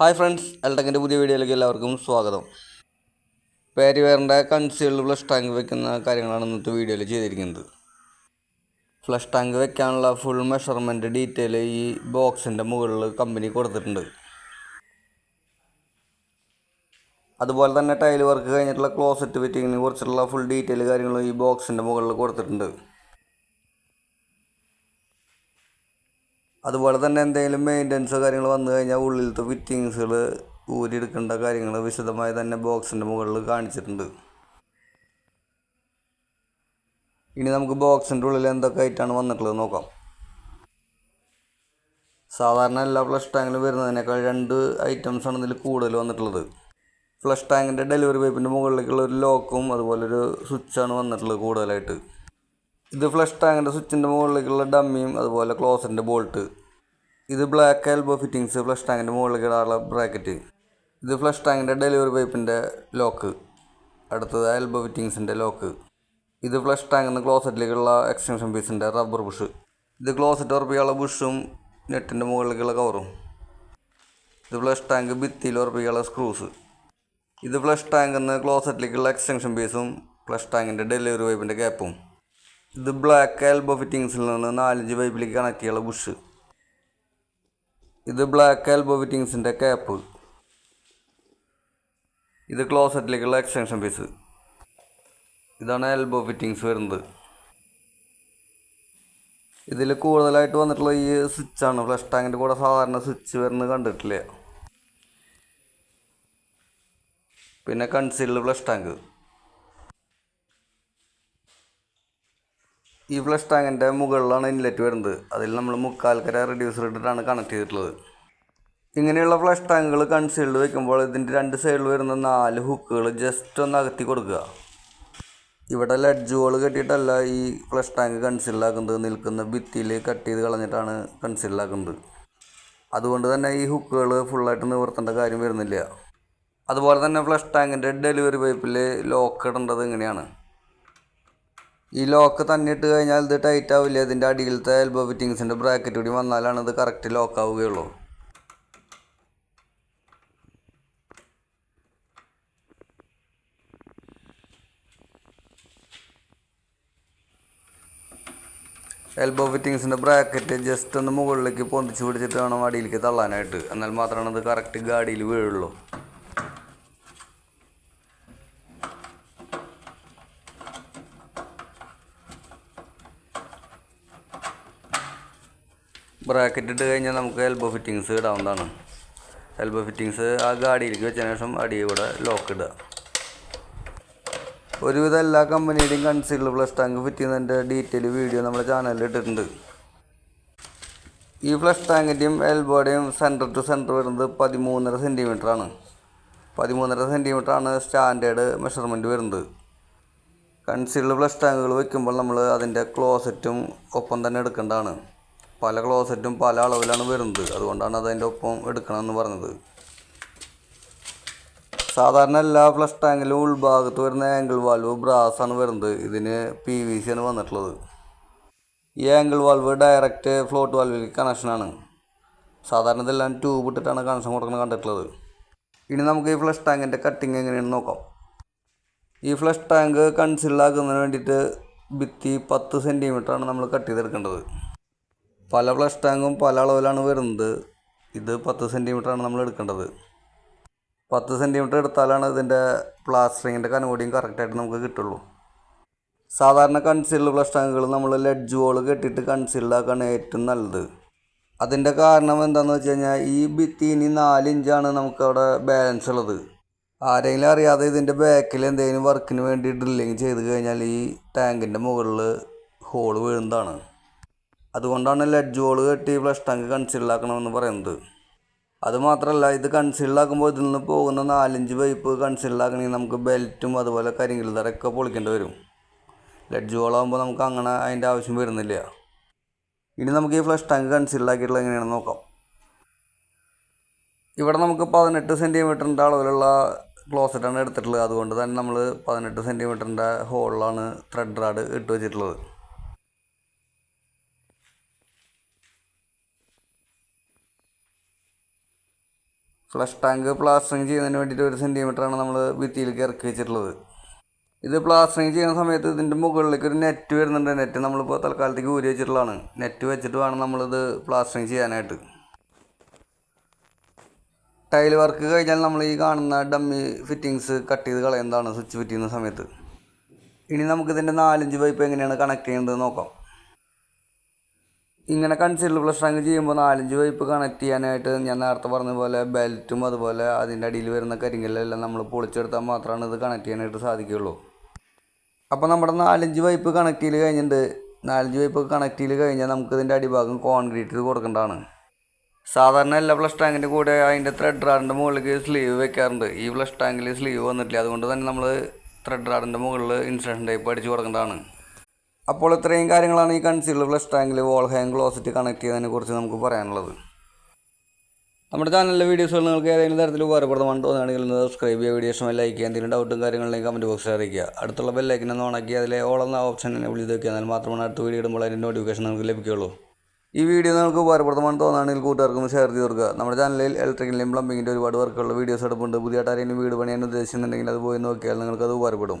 Hi friends എൽടെക്കിന്റെ പുതിയ വീഡിയോയിലേക്ക് എല്ലാവർക്കും സ്വാഗതം. പേരിവെയറിന്റെ കൺസീൽഡ് ഫ്ലഷ് ടാങ്ക് വെക്കുന്ന കാര്യങ്ങളാണ് ഇന്നത്തെ വീഡിയോയിൽ ചെയ്തിരിക്കുന്നത്. ഫ്ലഷ് ടാങ്ക് വെക്കാനുള്ള ഫുൾ മെഷർമെന്റ് ഡീറ്റെയിൽ ഈ ബോക്സിന്റെ മുകളിൽ കമ്പനി കൊടുത്തിട്ടുണ്ട്. അതുപോലെ തന്നെ ടൈൽ വർക്ക് കഴിഞ്ഞിട്ടുള്ള ക്ലോസറ്റ് ഫിറ്റിങ്ങിനെ കുറിച്ചിട്ടുള്ള ഫുൾ ഡീറ്റെയിൽ കാര്യങ്ങളും ഈ ബോക്സിന്റെ മുകളിൽ കൊടുത്തിട്ടുണ്ട്. അതുപോലെ തന്നെ എന്തെങ്കിലും മെയിന്റനൻസോ കാര്യങ്ങൾ വന്നു കഴിഞ്ഞാൽ ഉള്ളിലത്തെ ഫിറ്റിങ്സുകൾ ഊരിയെടുക്കേണ്ട കാര്യങ്ങൾ വിശദമായി തന്നെ ബോക്സിന്റെ മുകളിൽ കാണിച്ചിട്ടുണ്ട്. ഇനി നമുക്ക് ബോക്സിന്റെ ഉള്ളിൽ എന്തൊക്കെ ആയിട്ടാണ് വന്നിട്ടുള്ളത് നോക്കാം. സാധാരണ എല്ലാ ഫ്ലഷ് ടാങ്കിലും വരുന്നതിനേക്കാൾ രണ്ട് ഐറ്റംസ് ആണ് ഇതിൽ കൂടുതൽ വന്നിട്ടുള്ളത്. ഫ്ലഷ് ടാങ്കിന്റെ ഡെലിവറി പൈപ്പിന്റെ മുകളിലേക്കുള്ള ഒരു ലോക്കും അതുപോലെ ഒരു സ്വിച്ചാണ് വന്നിട്ടുള്ളത് കൂടുതലായിട്ട്. ഇത് ഫ്ലഷ് ടാങ്കിന്റെ സ്വിച്ചിന്റെ മുകളിലേക്കുള്ള ഡമ്മിയും അതുപോലെ ക്ലോസറിന്റെ ബോൾട്ട് ഇത് ബ്ലാക്ക് എൽബോ ഫിറ്റിങ്സ് ഫ്ലഷ് ടാങ്കിന്റെ മുകളിൽ ഇടാനുള്ള ബ്രാക്കറ്റ് ഇത് ഫ്ലഷ് ടാങ്കിന്റെ ഡെലിവറി പൈപ്പിന്റെ ലോക്ക് അടുത്തത് എൽബോ ഫിറ്റിങ്സിന്റെ ലോക്ക് ഇത് ഫ്ലഷ് ടാങ്കിൽ നിന്ന് ക്ലോസറ്റിലേക്കുള്ള എക്സ്റ്റൻഷൻ പീസിന്റെ റബ്ബർ ബുഷ് ഇത് ക്ലോസറ്റ് ഉറപ്പിക്കാനുള്ള ബുഷും നെറ്റിന്റെ മുകളിലേക്കുള്ള കവറും ഇത് ഫ്ലഷ് ടാങ്ക് ഭിത്തിയിൽ ഉറപ്പിക്കാനുള്ള സ്ക്രൂസ് ഇത് ഫ്ലഷ് ടാങ്കിൽ നിന്ന് ക്ലോസറ്റിലേക്കുള്ള എക്സ്റ്റൻഷൻ പീസും ഫ്ലഷ് ടാങ്കിന്റെ ഡെലിവറി പൈപ്പിന്റെ ഗ്യാപ്പും ഇത് ബ്ലാക്ക് എൽബോ ഫിറ്റിങ്സിൽ നിന്ന് നാലഞ്ച് പൈപ്പിലേക്ക് കണക്ട് ചെയ്യാനുള്ള ബുഷ് ഇത് ബ്ലാക്ക് എൽബോ ഫിറ്റിങ്സിന്റെ ക്യാപ്പ് ഇത് ക്ലോസറ്റിലേക്കുള്ള എക്സ്റ്റൻഷൻ പീസ് ഇതാണ് എൽബോ ഫിറ്റിങ്സ് വരുന്നത്. ഇതിൽ കൂടുതലായിട്ട് വന്നിട്ടുള്ള ഈ സ്വിച്ചാണ് ഫ്ലഷ് ടാങ്കിന്റെ കൂടെ സാധാരണ സ്വിച്ച് വരുന്നത് കണ്ടിട്ടില്ല? പിന്നെ കൺസീൽഡ് ഫ്ലഷ് ടാങ്ക് ഈ ഫ്ലഷ് ടാങ്കിന്റെ മുകളിലാണ് ഇൻലെറ്റ് വരുന്നത്. അതിൽ നമ്മൾ മുക്കാൽക്കര റെഡ്യൂസർ ഇട്ടിട്ടാണ് കണക്ട് ചെയ്തിട്ടുള്ളത്. ഇങ്ങനെയുള്ള ഫ്ലഷ് ടാങ്കുകൾ കൺസീൽഡ് വെക്കുമ്പോൾ ഇതിന്റെ രണ്ട് സൈഡിൽ വരുന്ന നാല് ഹുക്കുകൾ ജസ്റ്റ് ഒന്ന് അകത്തി കൊടുക്കുക. ഇവിടെ ലെഡ്ജുകൾ കെട്ടിയിട്ടല്ല ഈ ഫ്ലഷ് ടാങ്ക് കൺസീൽഡാക്കുന്നത് നിൽക്കുന്ന ഭിത്തിയിൽ കട്ട് ചെയ്ത് കളഞ്ഞിട്ടാണ് കൺസീൽഡാക്കുന്നത് അതുകൊണ്ട് തന്നെ ഈ ഹുക്കുകൾ ഫുള്ളായിട്ട് നിവർത്തേണ്ട കാര്യം വരുന്നില്ല. അതുപോലെ തന്നെ ഫ്ലഷ് ടാങ്കിന്റെ ഡെലിവറി പൈപ്പിൽ ലോക്ക് ഇടേണ്ടത് ഇങ്ങനെയാണ്. ഈ ലോക്ക് തന്നെ ഇട്ട് കഴിഞ്ഞാൽ ഇത് ടൈറ്റ് ആവില്ല? ഇതിന്റെ അടിയിലത്തെ എൽബോ ഫിറ്റിങ്സിന്റെ ബ്രാക്കറ്റ് കൂടി വന്നാലാണ് ഇത് കറക്റ്റ് ലോക്ക് ആവുകയുള്ളൂ. എൽബോ ഫിറ്റിങ്സിന്റെ ബ്രാക്കറ്റ് ജസ്റ്റ് ഒന്ന് മുകളിലേക്ക് പൊന്തിച്ച് പിടിച്ചിട്ട് വേണം അടിയിലേക്ക് തള്ളാനായിട്ട്. എന്നാൽ മാത്രമാണ് അത് കറക്റ്റ് ഗാഡിയിൽ വീഴുള്ളൂ. ബ്രാക്കറ്റ് ഇട്ട് കഴിഞ്ഞാൽ നമുക്ക് എൽബോ ഫിറ്റിങ്സ് ഇടാവുന്നതാണ്. എൽബോ ഫിറ്റിങ്സ് ആ ഗാഡിയിലേക്ക് വെച്ചതിന് ശേഷം അടി കൂടെ ലോക്ക് ഇടുക. ഒരുവിധം എല്ലാ കമ്പനിയുടെയും കൺസീൽഡ് ഫ്ലഷ് ടാങ്ക് ഫിറ്റ് ചെയ്യുന്നതിന്റെ ഡീറ്റെയിൽ വീഡിയോ നമ്മുടെ ചാനലിൽ ഇട്ടിട്ടുണ്ട്. ഈ ഫ്ലഷ് ടാങ്കിന്റെയും എൽബോയുടെയും സെന്റർ ടു സെന്റർ വരുന്നത് പതിമൂന്നര സെന്റിമീറ്റർ ആണ്. പതിമൂന്നര സെന്റിമീറ്റർ ആണ് സ്റ്റാൻഡേർഡ് മെഷർമെന്റ് വരുന്നത്. കൺസീൽഡ് ഫ്ലഷ് ടാങ്കുകൾ വെക്കുമ്പോൾ നമ്മൾ അതിന്റെ ക്ലോസറ്റും ഒപ്പം തന്നെ എടുക്കേണ്ടതാണ്. പല ക്ലോസറ്റും പല അളവിലാണ് വരുന്നത്. അതുകൊണ്ടാണ് അതിന്റെ ഒപ്പം എടുക്കണമെന്ന് പറഞ്ഞത്. സാധാരണ എല്ലാ ഫ്ലഷ് ടാങ്കിലും ഉൾഭാഗത്ത് വരുന്ന ആംഗിൾ വാൽവ് ബ്രാസ് ആണ് വരുന്നത്. ഇതിന് പി വി സി ആണ് വന്നിട്ടുള്ളത്. ഈ ആംഗിൾ വാൽവ് ഡയറക്റ്റ് ഫ്ലോട്ട് വാൽവിലേക്ക് കണക്ഷനാണ് സാധാരണ ഇതെല്ലാം ട്യൂബ് ഇട്ടിട്ടാണ് കണക്ഷൻ കൊടുക്കുന്നത് കണ്ടിട്ടുള്ളത്. ഇനി നമുക്ക് ഈ ഫ്ലഷ് ടാങ്കിന്റെ കട്ടിങ് എങ്ങനെയാണെന്ന് നോക്കാം. ഈ ഫ്ലഷ് ടാങ്ക് കൺസിലാക്കുന്നതിന് വേണ്ടിയിട്ട് ഭിത്തി പത്ത് സെന്റിമീറ്ററാണ് നമ്മൾ കട്ട് ചെയ്തെടുക്കേണ്ടത്. പല ഫ്ലഷ് ടാങ്കും പല അളവിലാണ് വരുന്നത്. ഇത് പത്ത് സെന്റിമീറ്ററാണ് നമ്മൾ എടുക്കേണ്ടത്. പത്ത് സെന്റിമീറ്റർ എടുത്താലാണ് ഇതിന്റെ പ്ലാസ്റ്ററിങ്ങിന്റെ കനോടിയും കറക്റ്റായിട്ട് നമുക്ക് കിട്ടുള്ളൂ. സാധാരണ കൺസീൽഡ് ഫ്ലഷ് ടാങ്കുകൾ നമ്മൾ ലെഡ്ജ് വോൾ കെട്ടിയിട്ട് കൺസീൽഡ് ആക്കാണ് ഏറ്റവും നല്ലത്. അതിന്റെ കാരണം എന്താണെന്ന് വെച്ച് കഴിഞ്ഞാൽ ഈ ഭിത്തി ഇനി നാല് ഇഞ്ചാണ് നമുക്കവിടെ ബാലൻസ് ഉള്ളത്. ആരെങ്കിലും അറിയാതെ ഇതിന്റെ ബാക്കിൽ എന്തെങ്കിലും വർക്കിന് വേണ്ടി ഡ്രില്ലിങ് ചെയ്ത് കഴിഞ്ഞാൽ ഈ ടാങ്കിന്റെ മുകളിൽ ഹോൾ വീഴുന്നതാണ്. അതുകൊണ്ടാണ് ലെഡ് വോൾ കെട്ടി ഫ്ലഷ് ടാങ്ക് കൺസീൽഡാക്കണമെന്ന് പറയുന്നത്. അതുമാത്രമല്ല ഇത് കൺസീൽഡാക്കുമ്പോൾ ഇതിൽ നിന്ന് പോകുന്ന നാലഞ്ച് പൈപ്പ് കൺസീൽഡാക്കണമെങ്കിൽ നമുക്ക് ബെൽറ്റും അതുപോലെ കരിങ്കിൽ തറയൊക്കെ പൊളിക്കേണ്ടി വരും. ലെഡ് ഹോളാകുമ്പോൾ നമുക്ക് അങ്ങനെ അതിന്റെ ആവശ്യം വരുന്നില്ല. ഇനി നമുക്ക് ഈ ഫ്ലഷ് ടാങ്ക് കൺസീൽഡാക്കിയിട്ടുള്ള എങ്ങനെയാണെന്ന് നോക്കാം. ഇവിടെ നമുക്ക് പതിനെട്ട് സെന്റിമീറ്ററിന്റെ അളവിലുള്ള ക്ലോസറ്റാണ് എടുത്തിട്ടുള്ളത്. അതുകൊണ്ട് തന്നെ നമ്മൾ പതിനെട്ട് സെന്റിമീറ്ററിന്റെ ഹോളിലാണ് ത്രെഡ് റാഡ് ഇട്ട് വെച്ചിട്ടുള്ളത്. ഫ്ലഷ് ടാങ്ക് പ്ലാസ്റ്ററിങ് ചെയ്യുന്നതിന് വേണ്ടിയിട്ട് ഒരു സെന്റിമീറ്ററാണ് നമ്മൾ ഭിത്തിയിലേക്ക് ഇറക്കി വെച്ചിട്ടുള്ളത്. ഇത് പ്ലാസ്റ്ററിങ് ചെയ്യുന്ന സമയത്ത് ഇതിന്റെ മുകളിലേക്ക് ഒരു നെറ്റ് വരുന്നുണ്ട്. നെറ്റ് നമ്മളിപ്പോൾ തൽക്കാലത്തേക്ക് ഊരി വെച്ചിട്ടുള്ളതാണ്. നെറ്റ് വെച്ചിട്ട് വേണം നമ്മളിത് പ്ലാസ്റ്ററിങ് ചെയ്യാനായിട്ട്. ടൈൽ വർക്ക് കഴിഞ്ഞാൽ നമ്മൾ ഈ കാണുന്ന ഡമ്മി ഫിറ്റിങ്സ് കട്ട് ചെയ്ത് കളയുന്നതാണ് സ്വിച്ച് ഫിറ്റ് ചെയ്യുന്ന സമയത്ത്. ഇനി നമുക്കിതിന്റെ നാലഞ്ച് പൈപ്പ് എങ്ങനെയാണ് കണക്ട് ചെയ്യേണ്ടത് നോക്കാം. ഇങ്ങനെ കൺസീൽഡ് പ്ലസ് ടാങ്ക് ചെയ്യുമ്പോൾ നാലഞ്ച് പൈപ്പ് കണക്ട് ചെയ്യാനായിട്ട് ഞാൻ നേരത്തെ പറഞ്ഞ പോലെ ബെൽറ്റും അതുപോലെ അതിന്റെ അടിയിൽ വരുന്ന കരിങ്കല്ലെല്ലാം നമ്മൾ പൊളിച്ചെടുത്താൽ മാത്രമാണ് ഇത് കണക്ട് ചെയ്യാനായിട്ട് സാധിക്കുകയുള്ളൂ. അപ്പോൾ നമ്മുടെ നാലഞ്ച് പൈപ്പ് കണക്ട് ചെയ്ത് കഴിഞ്ഞിട്ടുണ്ട് നാലഞ്ച് പൈപ്പ് കണക്ട് ചെയ്ത് കഴിഞ്ഞാൽ നമുക്ക് ഇതിന്റെ അടിഭാഗം കോൺക്രീറ്റ് കൊടുക്കേണ്ടതാണ്. സാധാരണ എല്ലാ ഫ്ലഷ് ടാങ്കിന്റെ കൂടെ അതിന്റെ ത്രെഡ് റാഡിന്റെ മുകളിലേക്ക് സ്ലീവ് വെക്കാറുണ്ട്. ഈ ഫ്ലഷ് ടാങ്കിൽ സ്ലീവ് വന്നിട്ടില്ല. അതുകൊണ്ട് തന്നെ നമ്മൾ ത്രെഡ് റാഡിന്റെ മുകളിൽ ഇൻസ്ട്രക്ഷൻ ടൈപ്പ് അടിച്ച് കൊടുക്കേണ്ടതാണ്. അപ്പോൾ ഇത്രയും കാര്യങ്ങളാണ് ഈ കൺസീൽഡ് ഫ്ലഷ് ടാങ്കിൽ വോൾ ഹാങ് ക്ലോസറ്റ് കണക്ട് ചെയ്യുന്നതിനെക്കുറിച്ച് നമുക്ക് പറയാനുള്ളത്. നമ്മുടെ ചാനലിലെ വീഡിയോസുകൾ നിങ്ങൾക്ക് ഏതെങ്കിലും തരത്തിൽ ഉപകാരപ്രദമാണ് തോന്നുകയാണെങ്കിൽ സബ്സ്ക്രൈബ് ചെയ്യുക വീഡിയോ ഇഷ്ടമായി ലൈക്ക് ചെയ്യുക എന്തെങ്കിലും ഡൗട്ടും കാര്യങ്ങളിലേക്ക് കമന്റ് ബോക്സിൽ അറിയിക്കുക. അടുത്തുള്ള ബെല്ലൈക്കിനെ ഓണാക്കി അതിലെ ഓപ്ഷൻ എന്നെ വിളിച്ച് വെക്കുക എന്നാൽ മാത്രമാണ് അടുത്ത വീഡിയോ ഇടുമ്പോൾ അതിന്റെ നോട്ടിഫിക്കേഷൻ നിങ്ങൾക്ക് ലഭിക്കുകയുള്ളൂ. ഈ വീഡിയോ നിങ്ങൾക്ക് ഉപകാരപ്രദമാണ് തോന്നുകയാണെങ്കിൽ കൂട്ടുകാർക്കും ഷെയർ ചെയ്ത് കൊടുക്കുക. നമ്മുടെ ചാനലിൽ ഇലക്ട്രിക്കലിന്റെയും പ്ലംബിങ്ങിന്റെ ഒരുപാട് വർക്കുള്ള വീഡിയോസ് എടുപ്പുണ്ട്. പുതിയ ആരെങ്കിലും വീട് പണിയാൻ ഉദ്ദേശിക്കുന്നുണ്ടെങ്കിൽ അത് പോയി നോക്കിയാൽ നിങ്ങൾക്ക് അത് ഉപകാരപ്പെടും.